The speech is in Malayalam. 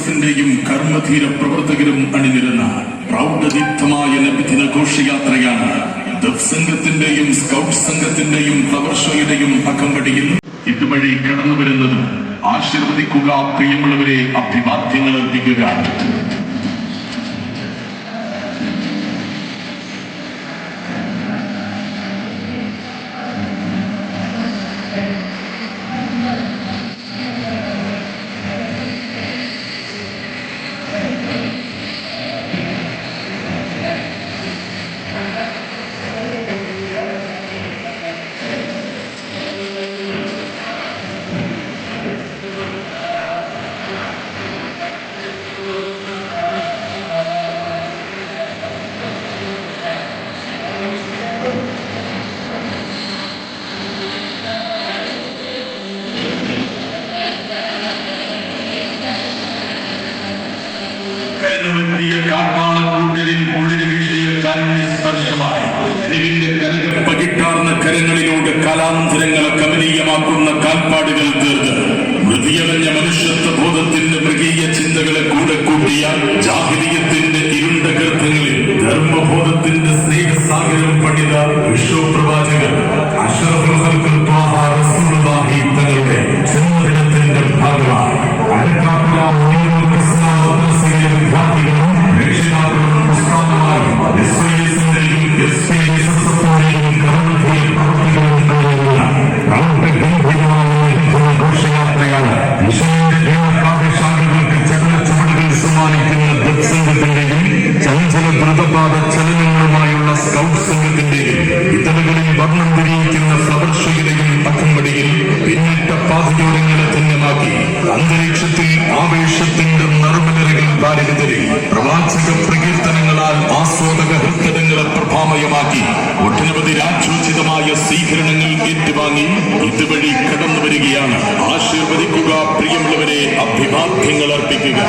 എഫിന്റെയും കർമ്മധീര പ്രവർത്തകരും അണിനിരുന്ന പ്രൗഢദീപ്തമായ നബിദിന ഘോഷയാത്രയാണ് സംഘത്തിന്റെയും സ്കൗട്ട് സംഘത്തിന്റെയും ഫ്ലവർ ഷോയുടെയും അകമ്പടിയിൽ ഇതുവഴി കടന്നു വരുന്നത് ആശീർവദിക്കുക പ്രിയമുള്ളവരെ അഭിവാദ്യങ്ങൾ അർപ്പിക്കുക. കരുവത്തിയ കാട്ടാളക്കൂട്ടരിൽ ഉള്ളിൽ വീശിയ കാരുണ്യ സ്പർശമായി അറിവിന്റെ കനകം പകിട്ടാർന്ന കരങ്ങളിലൂടെ കലാന്തരങ്ങളെ കമനീയമാക്കുന്ന കാൽപ്പാടുകൾ തീർത്ത് മൃതിയടഞ്ഞ മനുഷ്യത്വ ബോധത്തിന്റെ മൃഗീയ ചിന്തകളെ കൂടെ കൂട്ടിയ ജാഹിലിയത്തിന്റെ ഇരുണ്ട ഗർഭങ്ങളിൽ ധർമ്മബോധത്തിന്റെ സ്നേഹസാഗരം പണിത വിശ്വപ്രവാചകർ ചഞ്ചല ദ്രുതപാത ചലനങ്ങളുമായുള്ള സ്കൗട്ട് സംഘത്തിന്റെ ഇതളുകളിൽ വർണം വിരിയിക്കുന്ന ഫ്ലവർ ഷോയുടെയും അകമ്പടിയിൽ പിന്നിട്ട പാതയോരങ്ങളെ ധന്യമാക്കി അന്തരീക്ഷത്തിൽ ആവേശത്തിന്റെ നറുമലരകൾ പാലിതരി പ്രവാചക പ്രകീർത്തനങ്ങളാൽ ആസ്വാദക ഹൃദയങ്ങളെ പ്രഭാമയമാക്കി ഒട്ടനവധി രാജ്യോചിതമായ സ്വീകരണങ്ങൾ ഏറ്റുവാങ്ങി ഇതുവഴി കടന്നു വരികയാണ് ആശീർവദിക്കുക പ്രിയമുള്ളവരെ അഭിവാദ്യങ്ങൾ അർപ്പിക്കുക.